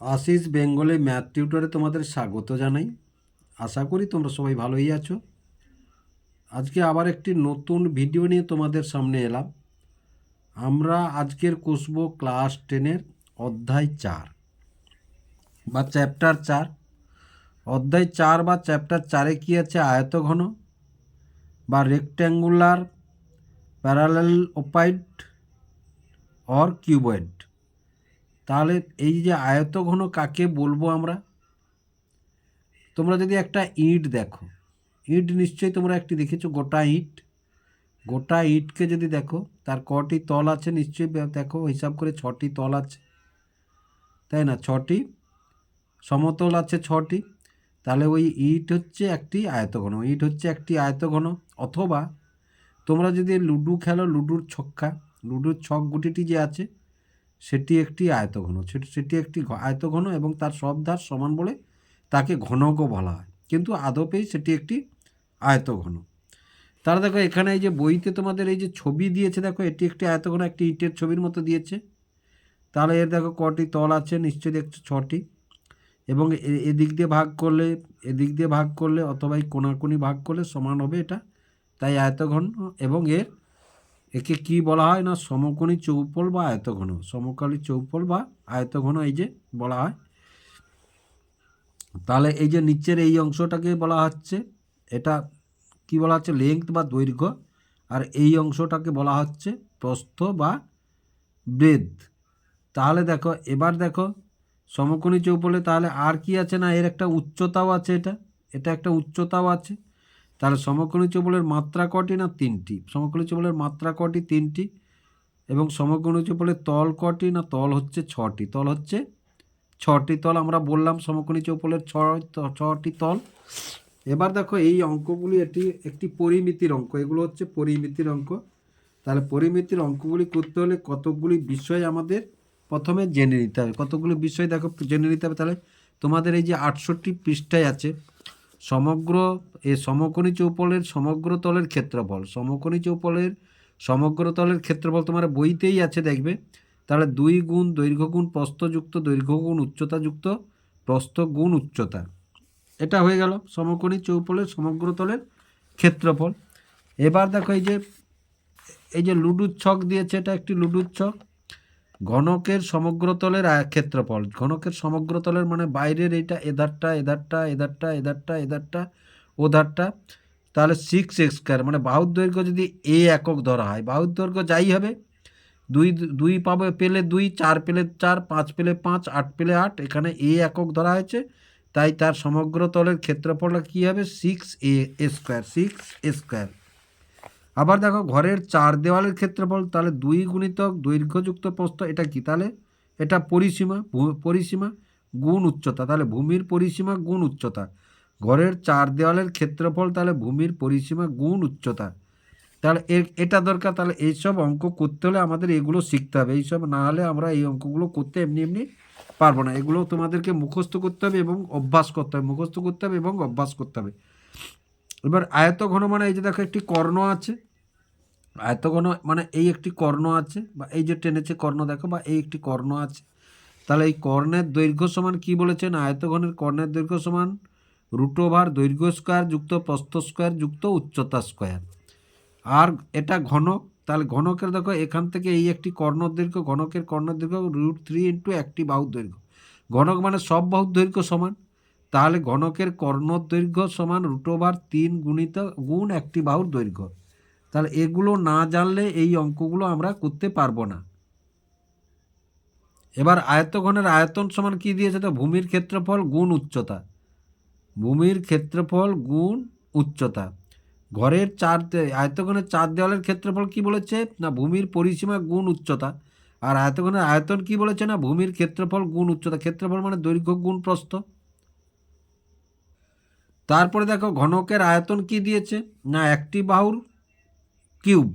আশিস বেঙ্গলে ম্যাথ টিউটরে তোমাদের স্বাগত জানাই। আশা করি তোমরা সবাই ভালোই আছো। আজকে আবার একটি নতুন ভিডিও নিয়ে তোমাদের সামনে এলাম। আমরা আজকের কষব ক্লাস টেনের অধ্যায় চার বা চ্যাপ্টার চার। অধ্যায় চার বা চ্যাপ্টার চারে কী আছে আয়তঘন বা rectangular parallelepiped or cuboid তাহলে এই যে আয়তঘন কাকে বলব আমরা? তোমরা যদি একটা ইট দেখো, ইট নিশ্চয়ই তোমরা একটি দেখেছ, গোটা ইট। গোটা ইটকে যদি দেখো, তার কটি তল আছে নিশ্চয়ই দেখো, হিসাব করে ছটি তল আছে। তাই না? ছটি সমতল আছে ছটি। তাহলে ওই ইট হচ্ছে একটি আয়তঘন। ইট হচ্ছে একটি আয়তঘন। অথবা তোমরা যদি লুডু খেলো, লুডুর ছক্কা, লুডুর ছক গুটিটি যে আছে সেটি একটি আয়তঘন। সেটি একটি আয়তঘন এবং তার সব ধার সমান বলে তাকে ঘনকও বলা হয়। কিন্তু আদপেই সেটি একটি আয়তঘন। তাহলে দেখো এখানে এই যে বইতে তোমাদের এই যে ছবি দিয়েছে, দেখো এটি একটি আয়তঘন, একটি ইটের ছবির মতো দিয়েছে। তাহলে এর দেখো কটি তল আছে, নিশ্চয়ই দেখছ ছটি। এবং এদিক দিয়ে ভাগ করলে, এদিক দিয়ে ভাগ করলে অথবা এই কোনাকুনি ভাগ করলে সমান হবে এটা। তাই আয়তঘন এবং এর একে কি বলা হয় না সমকোণী চৌপল বা আয়তঘন? সমকালী চৌপল বা আয়তঘন, এই যে বলা হয়। তাহলে এই যে নিচের এই অংশটাকে বলা হচ্ছে, এটা কি বলা হচ্ছে? লেংথ বা দৈর্ঘ্য। আর এই অংশটাকে বলা হচ্ছে প্রস্থ বা ব্রেদ তাহলে দেখো, এবার দেখো, সমকোণী চৌপলে তাহলে আর কি আছে না? এর একটা উচ্চতাও আছে এটা। এটা একটা উচ্চতাও আছে। তাহলে সমকোণী চৌপলের মাত্রা কটি না তিনটি? সমকোণী চৌপলের মাত্রা কটি? তিনটি। এবং সমকোণী চৌপলের তল কটি না তল হচ্ছে ছটি? তল হচ্ছে ছটি তল। আমরা বললাম সমকোণী চৌপলের ছটি তল। এবার দেখো এই অঙ্কগুলি এটি একটি পরিমিতির অঙ্ক। এগুলো হচ্ছে পরিমিতির অঙ্ক। তাহলে পরিমিতির অঙ্কগুলি করতে হলে কতকগুলি বিষয় আমাদের প্রথমে জেনে নিতে হবে। কতগুলি বিষয় দেখো জেনে নিতে হবে। তাহলে তোমাদের এই যে আটষট্টি পৃষ্ঠায় আছে সমগ্র এ সমকোণী চৌপলের সমগ্র তলের ক্ষেত্রফল, সমকোণী চৌপলের সমগ্র তলের ক্ষেত্রফল তোমার বইতেই আছে দেখবে। তাহলে দুই গুণ দৈর্ঘ্য গুণ প্রস্থযুক্ত দৈর্ঘ্য গুণ উচ্চতাযুক্ত প্রস্থ গুণ উচ্চতা। এটা হয়ে গেল সমকোণী চৌপলের সমগ্র তলের ক্ষেত্রফল। এবার দেখো এই যে এই যে লুডুর ছক দিয়েছে, এটা একটি লুডুর ছক ঘনকের সমগ্রতলের ক্ষেত্রফল। ঘনকের সমগ্রতলের মানে বাইরের এইটা, এধারটা এধারটা এধারটা এধারটা এধারটা, ওধারটা। তাহলে সিক্স এক্স স্কোয়ার মানে বাহুর দৈর্ঘ্য যদি এ একক ধরা হয়, বাহুর দৈর্ঘ্য যাই হবে, দুই দুই পাবে পেলে দুই, চার পেলে চার, পাঁচ পেলে পাঁচ, আট পেলে আট, এখানে এ একক ধরা হয়েছে। তাই তার সমগ্র তলের ক্ষেত্রফলটা কী হবে? Six a square six square আবার দেখো ঘরের চার দেওয়ালের ক্ষেত্রফল তাহলে দুই গুণিতক দৈর্ঘ্যযুক্ত প্রস্থ, এটা কি তাহলে? এটা পরিসীমা পরিসীমা, গুণ উচ্চতা। তাহলে ভূমির পরিসীমা, গুণ উচ্চতা। ঘরের চার দেওয়ালের ক্ষেত্রফল, তাহলে ভূমির পরিসীমা, গুণ উচ্চতা। তাহলে এটা দরকার, তাহলে এইসব অঙ্ক করতে হলে আমাদের এগুলো শিখতে হবে। এইসব না হলে আমরা এই অঙ্কগুলো করতে এমনি এমনি পারব না। এগুলো তোমাদেরকে মুখস্থ করতে হবে এবং অভ্যাস করতে হবে, মুখস্থ করতে হবে এবং অভ্যাস করতে হবে। এবার আয়ত ঘন মানে এই যে দেখো একটি কর্ণ আছে। আয়তঘন মানে এই একটি কর্ণ আছে বা এই যে টেনেছে কর্ণ দেখো বা এই একটি কর্ণ আছে। তাহলে এই কর্ণের দৈর্ঘ্য সমান কি বলেছেন? আয়তঘনের কর্ণের দৈর্ঘ্য সমান রুট ওভার দৈর্ঘ্য স্কোয়ার যুক্ত প্রস্থ স্কোয়ার যুক্ত উচ্চতা স্কোয়ার। আর এটা ঘনক, তাহলে ঘনকের দেখো এখান থেকে এই একটি কর্ণ দৈর্ঘ্য, ঘনকের কর্ণ দৈর্ঘ্য রুট থ্রি ইন্টু একটি বাহুর দৈর্ঘ্য। ঘনক মানে সব বাহুর দৈর্ঘ্য সমান। তাহলে ঘনকের কর্ণ দৈর্ঘ্য সমান রুট ওভার তিন গুণিত গুণ একটি বাহুর দৈর্ঘ্য। তাহলে এগুলো না জানলে এই অঙ্কগুলো আমরা করতে পারব না। এবার আয়তঘনের আয়তন সমান কি দিয়েছে তো? ভূমির ক্ষেত্রফল গুণ উচ্চতা। ভূমির ক্ষেত্রফল গুণ উচ্চতা। ঘরের চার আয়তঘনের চার দেওয়ালের ক্ষেত্রফল কি বলেছে? না, ভূমির পরিসীমা গুণ উচ্চতা। আর আয়তঘনের আয়তন কি বলেছে? না, ভূমির ক্ষেত্রফল গুণ উচ্চতা। ক্ষেত্রফল মানে দৈর্ঘ্য গুণ প্রস্থ। তারপরে দেখো ঘনকের আয়তন কি দিয়েছে? না, একটি বাহুর কিউব।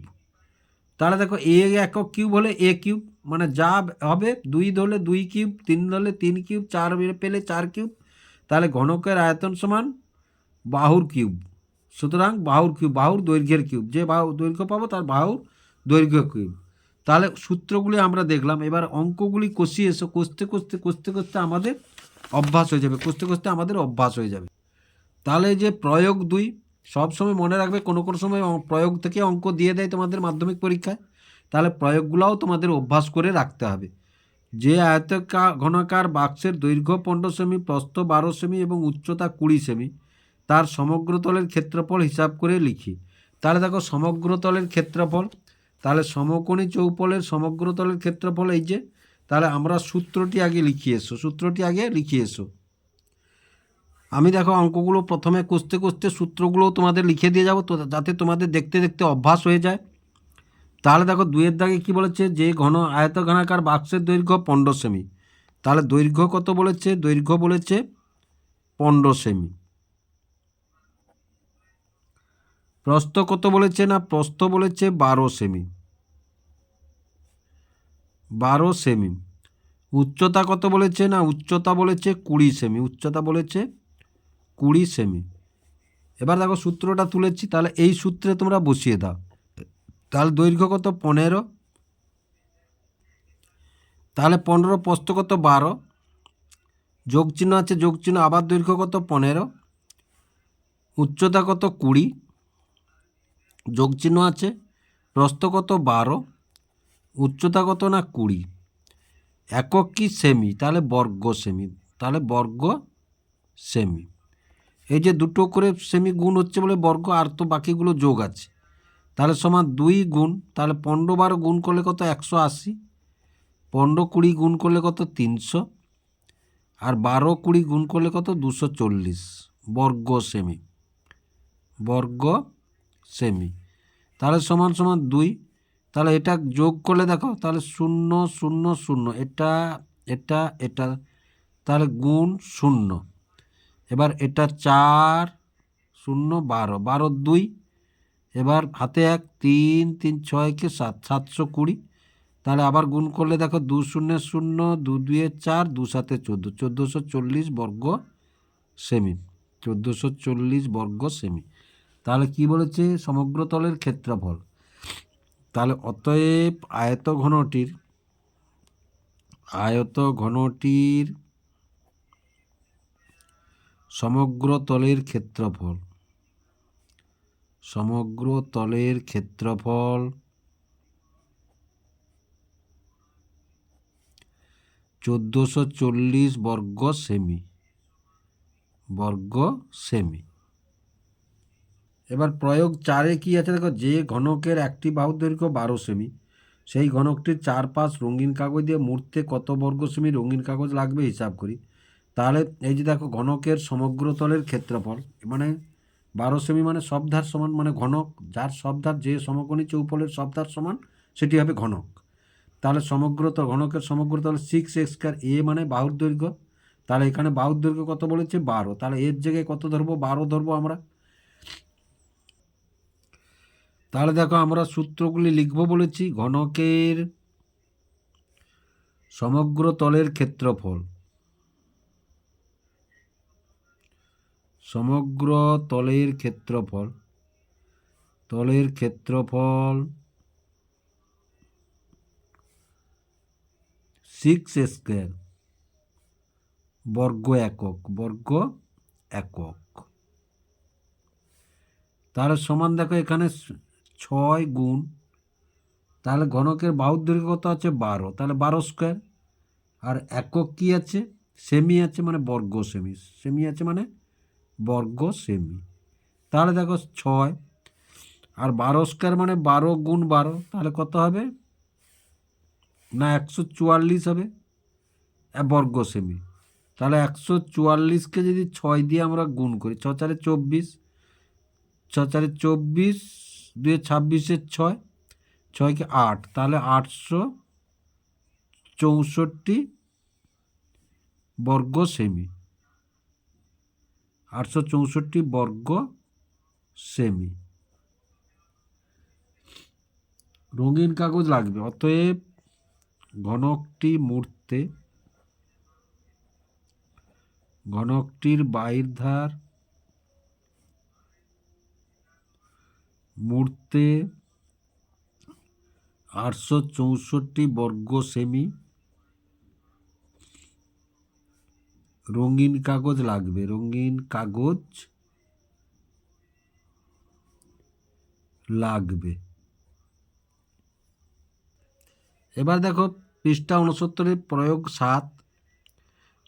তাহলে দেখো এ একক কিউব হলে এ কিউব মানে যা হবে দুই ধরলে দুই কিউব, তিন ধরলে তিন কিউব, চার পেলে চার কিউব, তাহলে ঘনকের আয়তন সমান বাহুর কিউব। সুতরাং বাহুর কিউব, বাহুর দৈর্ঘ্যের কিউব, যে বাহু দৈর্ঘ্য পাবো তার বাহুর দৈর্ঘ্য কিউব। তাহলে সূত্রগুলি আমরা দেখলাম, এবার অঙ্কগুলি কষিয়ে এসো, কষতে কষতে কষতে কষতে আমাদের অভ্যাস হয়ে যাবে, কষতে কষতে আমাদের অভ্যাস হয়ে যাবে। তাহলে যে প্রয়োগ দুই সবসময় মনে রাখবে কোনো কোনো সময় প্রয়োগ থেকে অঙ্ক দিয়ে দেয় তোমাদের মাধ্যমিক পরীক্ষায়। তাহলে প্রয়োগগুলোও তোমাদের অভ্যাস করে রাখতে হবে। যে আয়তকার ঘনাকার বাক্সের দৈর্ঘ্য পনেরো সেমি, প্রস্থ বারো সেমি এবং উচ্চতা কুড়ি সেমি, তার সমগ্র তলের ক্ষেত্রফল হিসাব করে লিখি। তাহলে দেখো সমগ্র তলের ক্ষেত্রফল, তাহলে সমকোণী চৌপলের সমগ্র তলের ক্ষেত্রফল এই যে, তাহলে আমরা সূত্রটি আগে লিখিয়ে এসো, সূত্রটি আগে লিখিয়ে এসো। আমি দেখো অঙ্কগুলো প্রথমে কষতে কষতে সূত্রগুলো তোমাদের লিখে দিয়ে যাব, তো যাতে তোমাদের দেখতে দেখতে অভ্যাস হয়ে যায়। তাহলে দেখো দুইয়ের দাগে কি বলেছে? যে ঘন আয়ত ঘনাকার বাক্সের দৈর্ঘ্য পনেরো সেমি। তাহলে দৈর্ঘ্য কত বলেছে? দৈর্ঘ্য বলেছে পনেরো সেমি। প্রস্থ কত বলেছে না? প্রস্থ বলেছে বারো সেমি। বারো সেমি। উচ্চতা কত বলেছে না? উচ্চতা বলেছে কুড়ি সেমি। উচ্চতা বলেছে কুড়ি সেমি। এবার দেখো সূত্রটা তুলেছি, তাহলে এই সূত্রে তোমরা বসিয়ে দাও। তাহলে দৈর্ঘ্য কত? পনেরো। তাহলে পনেরো, প্রস্থ কত? বারো। যোগ চিহ্ন আছে, যোগ চিহ্ন, আবার দৈর্ঘ্য কত? পনেরো। উচ্চতা কত? কুড়ি। যোগ চিহ্ন আছে, প্রস্থ কত? বারো। উচ্চতা কত না? কুড়ি। একক কি? সেমি। তাহলে বর্গ সেমি। তাহলে বর্গ সেমি। এই যে দুটো করে সেমি গুণ হচ্ছে বলে বর্গ, আর তো বাকিগুলো যোগ আছে। তাহলে সমান দুই গুণ, তাহলে পনেরো বারো গুণ করলে কত? একশো আশি। পনেরো কুড়ি গুণ করলে কত? তিনশো। আর বারো কুড়ি গুণ করলে কত? দুশো চল্লিশ। বর্গ সেমি। বর্গ সেমি। তাহলে সমান সমান দুই। তাহলে এটা যোগ করলে দেখো, তাহলে শূন্য শূন্য শূন্য। এটা এটা এটা। তাহলে গুণ শূন্য। এবার এটা চার, শূন্য, বারো। বারো, দুই। এবার হাতে এক, তিন তিন ছয়কে সাত? সাতশো কুড়ি। তাহলে আবার গুণ করলে দেখো দু শূন্য শূন্য, দু দুয়ে চার, দু সাতে চোদ্দ। চোদ্দোশো চল্লিশ বর্গ সেমি। চোদ্দোশো চল্লিশ বর্গ সেমি। তাহলে কি বলেছে? সমগ্র তলের ক্ষেত্রফল। তাহলে অতএব আয়ত ঘনটির আয়ত ঘনটির সমগ্র তলের ক্ষেত্রফল। সমগ্র তলের ক্ষেত্রফল। চোদ্দোশো চল্লিশ বর্গ সেমি। বর্গ সেমি। এবার প্রয়োগ চারে কি আছে? দেখো, যে ঘনকের একটি বাহুর দৈর্ঘ্য বারো সেমি। সেই ঘনকটির চারপাশ রঙিন কাগজ দিয়ে মুড়তে কত বর্গ সেমি রঙিন কাগজ লাগবে হিসাব করি। তাহলে এই যে দেখো ঘনকের সমগ্র তলের ক্ষেত্রফল মানে বারো সেমি মানে সব ধার সমান মানে ঘনক, যার সব ধার যে সমকোণী চৌপলের সব ধার সমান, সেটি হবে ঘনক। তাহলে সমগ্র তো ঘনকের সমগ্র তাহলে সিক্স স্কোয়ার এ মানে বাহুর দৈর্ঘ্য। তাহলে এখানে বাহুর দৈর্ঘ্য কত বলেছে? বারো। তাহলে এর জায়গায় কত ধরবো? বারো ধরবো আমরা। তাহলে দেখো আমরা সূত্রগুলি লিখব বলেছি, ঘনকের সমগ্র তলের ক্ষেত্রফল। সমগ্র তলের ক্ষেত্রফল তলের ক্ষেত্রফল সিক্স স্কোয়ার বর্গ একক বর্গ একক। তার সমান দেখো এখানে ছয় গুণ, তাহলে ঘনকের বাহুর দৈর্ঘ্য কত আছে বারো, তাহলে বারো স্কোয়ার আর একক কি আছে? সেমি আছে মানে বর্গ সেমি সেমি আছে মানে বর্গ সেমি। তাহলে দেখো ছয়। আর বারো স্কোয়ার মানে বারো গুণ বারো, তাহলে কত হবে? না, একশো চুয়াল্লিশ হবে। বর্গ সেমি। তাহলে একশো চুয়াল্লিশকে যদি ছয় দিয়ে আমরা গুণ করি, ছ চারে চব্বিশ, ছ চারে চব্বিশ, দুয়ে ছাব্বিশের ছয়, ছয়কে আট। তাহলে আটশো চৌষট্টি বর্গ সেমি। আটশো চৌষট্টি বর্গ সেমি। রঙিন কাগজ লাগবে, অতএব ঘনকটি মুড়তে ঘনকটির বাইর ধার মুড়তে আটশো চৌষট্টি বর্গ সেমি। রঙিন কাগজ লাগবে, রঙিন কাগজ লাগবে। এবার দেখো পৃষ্ঠা উনসত্তরের প্রয়োগ সাত।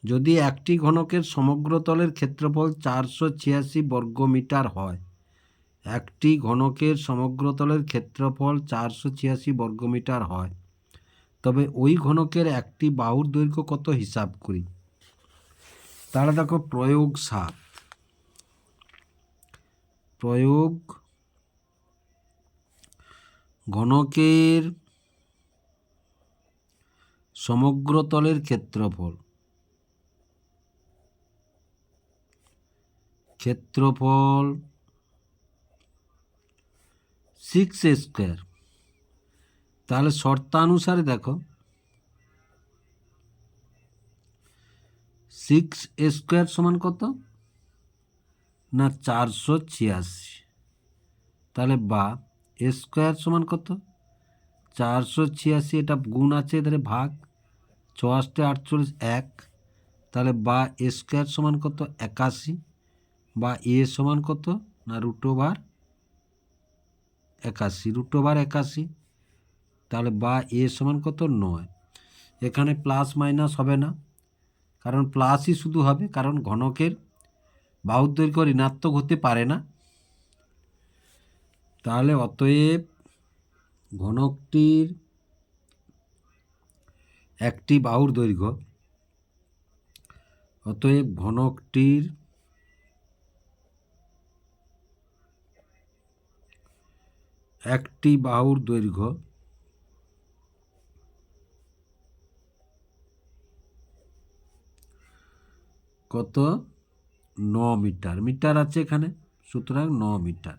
যদি একটি ঘনকের সমগ্র তলের ক্ষেত্রফল চারশো ছিয়াশি বর্গমিটার হয়, একটি ঘনকের সমগ্র তলের ক্ষেত্রফল চারশো ছিয়াশি বর্গমিটার হয়, তবে ওই ঘনকের একটি বাহুর দৈর্ঘ্য কত হিসাব করি? তাহলে দেখো প্রয়োগ সাত। প্রয়োগ ঘনকের সমগ্র তলের ক্ষেত্রফল। ক্ষেত্রফল সিক্স স্কোয়ার তাহলে শর্তানুসারে দেখো সিক্স স্কোয়ার সমান কত? না, চারশো ছিয়াশি। তাহলে বা স্কোয়ার সমান কত? চারশো ছিয়াশি, এটা গুণ আছে এধারে ভাগ। চুয়াশটি আটচল্লিশ, এক। তাহলে বা স্কোয়ার সমান কত? একাশি। বা এ সমান কত? না রুট ওভার একাশি রুট ওভার একাশি। তাহলে বা এ সমান কত? নয়। এখানে প্লাস মাইনাস হবে না। কারণ প্লাসই শুধু হবে, কারণ ঘনকের বাহুর দৈর্ঘ্য ঋণাত্মক হতে পারে না। তাহলে অতএব ঘনকটির একটি বাহুর দৈর্ঘ্য, অতএব ঘনকটির একটি বাহুর দৈর্ঘ্য কত? ন মিটার। মিটার আছে এখানে। সুতরাং ন মিটার।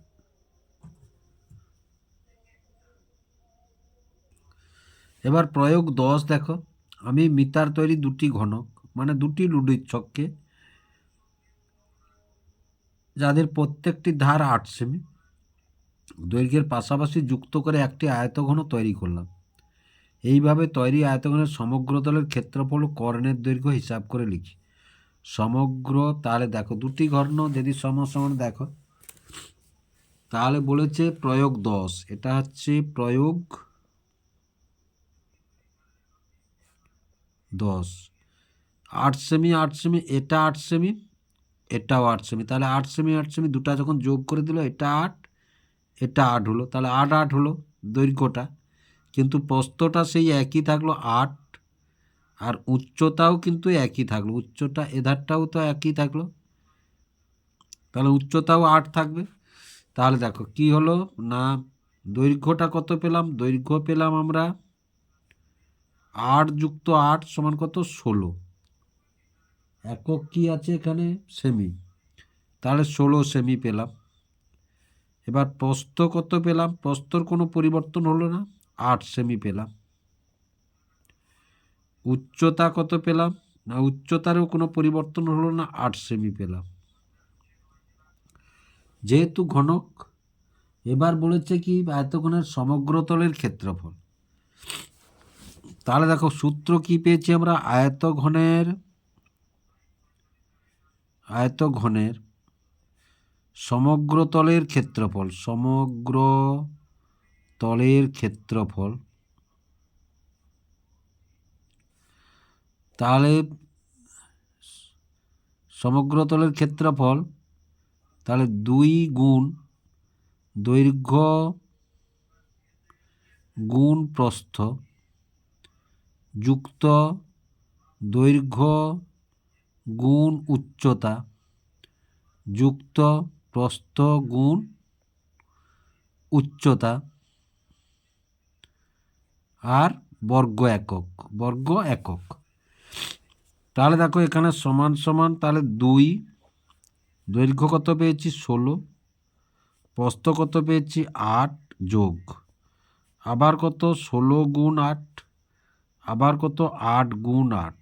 এবার প্রয়োগ দশ দেখো। আমি মিটার তৈরি দুটি ঘনক মানে দুটি লুডির ছককে, যাদের প্রত্যেকটি ধার আট সেমি। দৈর্ঘ্যের পাশাপাশি যুক্ত করে একটি আয়তঘন তৈরি করলাম। এইভাবে তৈরি আয়তঘনের সমগ্র তলের ক্ষেত্রফল কর্ণের দৈর্ঘ্য হিসাব করে লিখি। সমগ্র, তাহলে দেখো, দুটি ঘর্ণ যদি সমান দেখো, তাহলে বলেছে প্রয়োগ দশ। এটা হচ্ছে প্রয়োগ দশ। আট সেমি আট সেমি, এটা আট সেমি, এটাও আট সেমি। তাহলে আট সেমি আট সেমি দুটা যখন যোগ করে দিল, এটা আট এটা আট হলো। তাহলে আট আট হলো দৈর্ঘ্যটা। কিন্তু প্রস্তটা সেই একই থাকল, আট আর উচ্চতাও কিন্তু একই থাকল। উচ্চটা, এধারটাও তো একই থাকল। তাহলে উচ্চতাও আট থাকবে। তাহলে দেখো কি হলো? না, দৈর্ঘ্যটা কত পেলাম? দৈর্ঘ্য পেলাম আমরা আট যুক্ত আট সমান কত? ষোলো। একক কি আছে এখানে? সেমি। তাহলে ষোলো সেমি পেলাম। এবার প্রস্থ কত পেলাম? প্রস্তর কোনো পরিবর্তন হলো না। আট সেমি পেলাম। উচ্চতা কত পেলাম? না, উচ্চতারও কোনো পরিবর্তন হলো না, আট সেমি পেলাম। যেহেতু ঘনক, এবার বলেছে কি আয়তঘনের সমগ্র তলের ক্ষেত্রফল। তাহলে দেখো, সূত্র কি পেয়েছি আমরা? আয়তঘনের আয়তঘনের সমগ্র তলের ক্ষেত্রফল, সমগ্র তলের ক্ষেত্রফল তাহলে সমগ্র তলের ক্ষেত্রফল তাহলে দুই গুণ দৈর্ঘ্য গুণ প্রস্থ যুক্ত দৈর্ঘ্য গুণ উচ্চতা যুক্ত প্রস্থ গুণ উচ্চতা আর বর্গ একক বর্গ একক। তাহলে দেখো এখানে সমান সমান তাহলে দুই, দৈর্ঘ্য কত পেয়েছি? ষোলো। প্রস্থ কত পেয়েছি? আট যোগ। আবার কত? ষোলো গুণ আট। আবার কত? আট গুণ আট।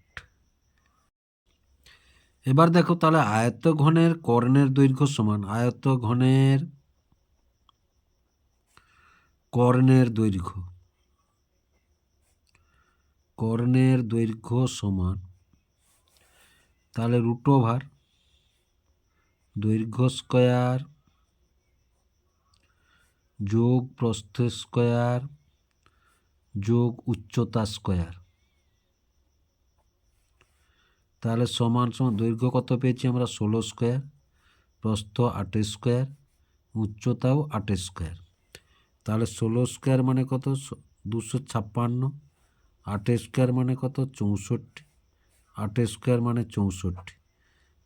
এবার দেখো তাহলে আয়ত্ত ঘনের কর্ণের দৈর্ঘ্য সমান। আয়ত্ত ঘনের কর্ণের দৈর্ঘ্য। কর্ণের দৈর্ঘ্য সমান। তাহলে রুট ওভার দৈর্ঘ্য স্কোয়ার যোগ প্রস্থ স্কোয়ার যোগ উচ্চতা স্কোয়ার তাহলে সমান সমান দৈর্ঘ্য কত পেয়েছি আমরা? ষোলো স্কোয়ার প্রস্থ আট স্কোয়ার উচ্চতাও আট স্কোয়ার তাহলে ষোলো স্কোয়ার মানে কত? দুশো ছাপ্পান্ন। আট স্কোয়ার মানে কত? চৌষট্টি। আট স্কোয়ার মানে চৌষট্টি।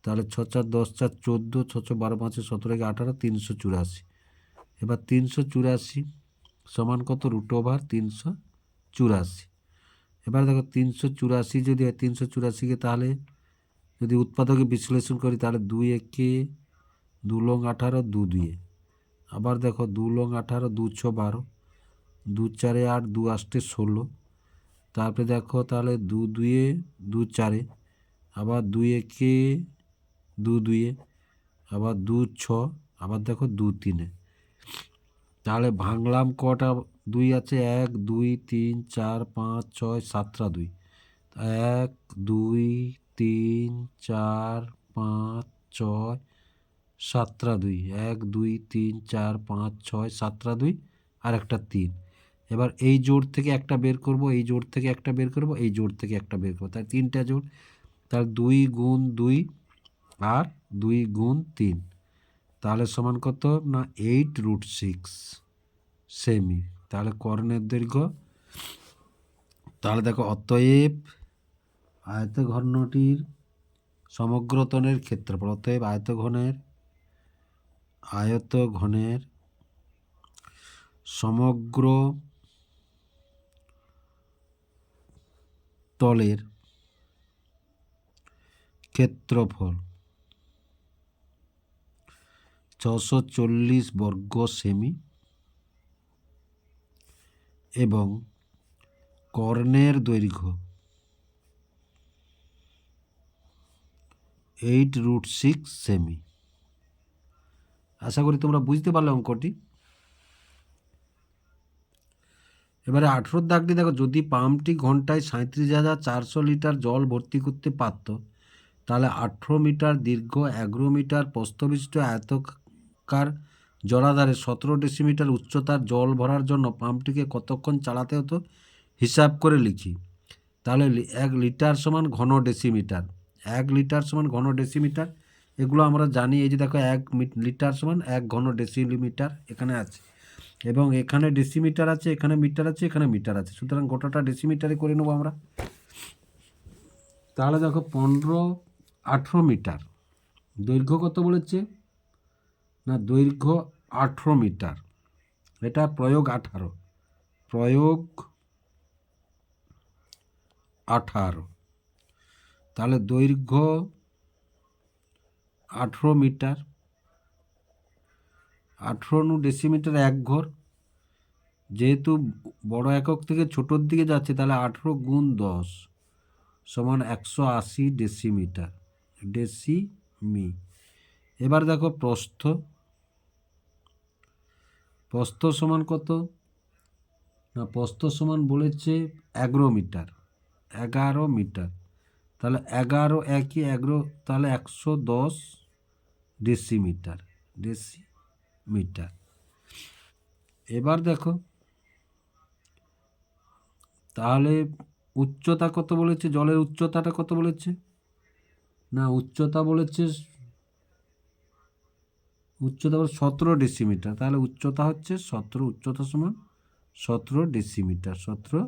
তাহলে ছ চার দশ চার চোদ্দ, ছ ছ বারো পাঁচে সতেরো একে আঠারো তিনশো চুরাশি। এবার তিনশো চুরাশি সমান কত? রুট ওভার তিনশো চুরাশি। এবার দেখো তিনশো চুরাশি যদি হয়, তিনশো চুরাশিকে তাহলে যদি উৎপাদকে বিশ্লেষণ করি, তাহলে দুই একে দু লং আঠারো, দু দুয়ে। আবার দেখো দু লং আঠারো, দু ছ বারো, দু চারে আট, দু আষ্টে ষোলো। তারপরে দেখো তাহলে দু দুয়ে দু চারে, আবার দুই একে দু দুয়ে, আবার দু ছ, আবার দেখো দু তিনে। তাহলে ভাঙলাম কটা? দুই আছে এক, দুই, তিন, চার, পাঁচ, ছয়, সাতটা দুই। এক, দুই, তিন, চার, পাঁচ, ছয়, সাতটা দুই। এক, দুই, তিন, চার, পাঁচ, ছয়, সাতটা দুই আর একটা তিন। এবার এই জোড় থেকে একটা বের করব, এই জোড় থেকে একটা বের করব, এই জোড় থেকে একটা বের করব। তাই তিনটা জোড়, তার দুই গুণ দুই আর দুই গুণ তিন। তাহলে সমান কত? না এইট রুট সিক্স সেমি তাহলে কর্ণের দৈর্ঘ্য, তাহলে দেখো অতএব আয়তঘনটির সমগ্রতনের ক্ষেত্রফল, অতএব আয়তঘনের আয়তঘনের সমগ্র তলের ক্ষেত্রফল ছশো চল্লিশ বর্গ সেমি এবং কর্ণের দৈর্ঘ্য এইট রুট সিক্স সেমি। আশা করি তোমরা বুঝতে পারলে অঙ্কটি। এবারে আঠেরোর দাগটি দেখো, যদি পাম্পটি ঘন্টায় সাঁত্রিশ হাজার চারশো লিটার জল ভর্তি করতে পারত, তাহলে আঠেরো মিটার দীর্ঘ, এগারো মিটার প্রস্তবিষ্ট আয়তকার জলাধারে সতেরো ডেসিমিটার উচ্চতার জল ভরার জন্য পাম্পটিকে কতক্ষণ চালাতে হতো? হিসাব করে লিখি। তাহলে এক লিটার সমান ঘন ডেসিমিটার, এক লিটার সমান ঘন ডেসিমিটার, এগুলো আমরা জানি, এই যে দেখো, এক লিটার সমান এক ঘন ডেসিমিটার এখানে আছে। এবং এখানে ডেসিমিটার আছে, এখানে মিটার আছে, এখানে মিটার আছে। সুতরাং গোটাটা ডেসিমিটারে করে নেব আমরা। তাহলে দেখো পনেরো, আঠেরো মিটার দৈর্ঘ্য কত বলেছে? না, দৈর্ঘ্য আঠেরো মিটার এটা প্রয়োগ আঠারো। প্রয়োগ আঠারো। তাহলে দৈর্ঘ্য আঠেরো মিটার আঠেরো নু ডেসিমিটার এক ঘর। যেহেতু বড় একক থেকে ছোটোর দিকে যাচ্ছে, তাহলে আঠেরো গুণ দশ সমান একশো আশি ডেসিমিটার ডেসিমি এবার দেখো প্রস্থ। প্রস্থ সমান কত? না, প্রস্থ সমান বলেছে এগারো মিটার এগারো মিটার তাহলে এগারো একই এগারো, তাহলে একশো দশ ডেসিমিটার ডেসিমিটার এবার দেখো, তাহলে উচ্চতা কত বলেছে? জলের উচ্চতাটা কত বলেছে? না, উচ্চতা বলেছে উচ্চতা বলে সতেরো ডেসিমিটার। তাহলে উচ্চতা হচ্ছে সতেরো, উচ্চতা সমান সতেরো ডেসিমিটার সতেরো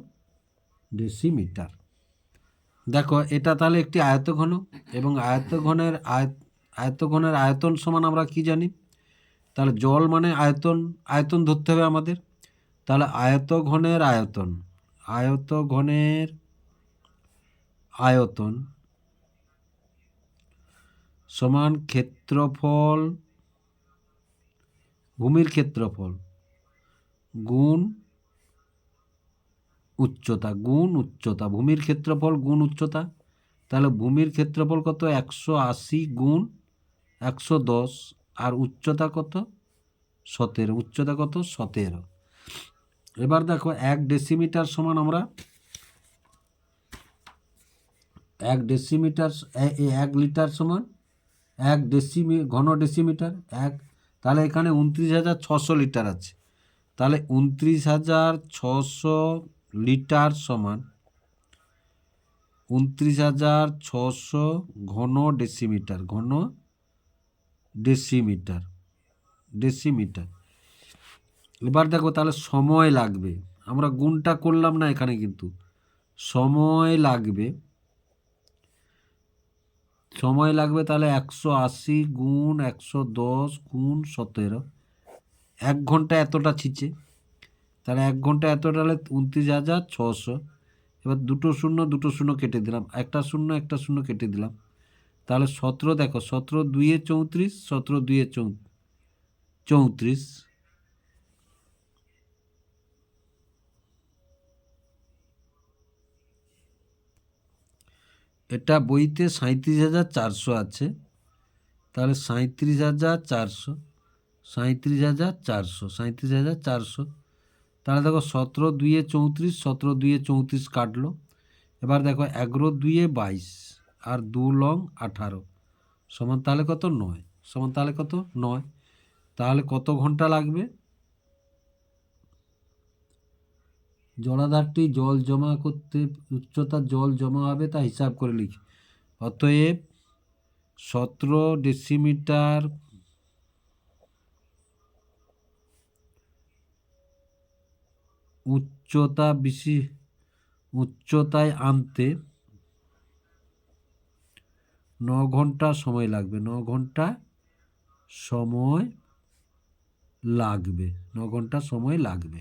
ডেসিমিটার। দেখো, এটা তাহলে একটি আয়তঘন এবং আয়তঘনের আয়ত আয়তঘনের আয়তন সমান আমরা কি জানি? তাহলে জল মানে আয়তন আয়তন ধরতে হবে আমাদের। তাহলে আয়তঘনের আয়তন আয়তঘনের আয়তন সমান ক্ষেত্রফল, ভূমির ক্ষেত্রফল গুণ উচ্চতা গুণ উচ্চতা, ভূমির ক্ষেত্রফল গুণ উচ্চতা। তাহলে ভূমির ক্ষেত্রফল কত? একশো আশি গুণ একশো দশ। আর উচ্চতা কত? সতেরো। উচ্চতা কত? সতেরো। এবার দেখো, এক ডেসিমিটার সমান আমরা এক ডেসিমিটার এক লিটার সমান এক ডেসিমি ঘন ডেসিমিটার এক। তাহলে এখানে উনত্রিশ হাজার ছশো লিটার আছে। তাহলে উনত্রিশ হাজার ছশো লিটার সমান উনত্রিশ হাজার ছশো ঘন ডেসিমিটার ঘন ডেসিমিটার ডেসিমিটার। এবার দেখো তাহলে সময় লাগবে। আমরা গুণটা করলাম না এখানে কিন্তু। সময় লাগবে। সময় লাগবে তাহলে একশো আশি গুণ একশো দশ গুণ সতেরো। এক ঘণ্টা এতটা ছিচে। তাহলে এক ঘণ্টা এতটা হলে উনত্রিশ হাজার ছশো। এবার দুটো শূন্য দুটো শূন্য কেটে দিলাম। একটা শূন্য একটা শূন্য কেটে দিলাম। তাহলে সতেরো দেখো, সতেরো দুইয়ে চৌত্রিশ, সতেরো দুইয়ে চৌ, চৌত্রিশ। এটা বইতে সাঁত্রিশ হাজার চারশো আছে। তাহলে সাঁত্রিশ হাজার চারশো সাঁত্রিশ হাজার চারশো সাঁত্রিশ হাজার চারশো। তাহলে দেখো সতেরো দুইয়ে চৌত্রিশ, সতেরো দুইয়ে চৌত্রিশ কাটলো। এবার দেখো এগারো দুইয়ে বাইশ। আর দু লং আঠারো। সমান তাহলে কত? নয়। সমান তাহলে কত? নয়। তাহলে কত ঘণ্টা লাগবে? জলাধারটি জল জমা করতে উচ্চতার জল জমা হবে তা হিসাব করে লিখি। অতএব সতেরো ডেসিমিটার উচ্চতা বেশি, উচ্চতায় আনতে ন ঘণ্টা সময় লাগবে ন ঘণ্টা সময় লাগবে ন ঘণ্টা সময় লাগবে।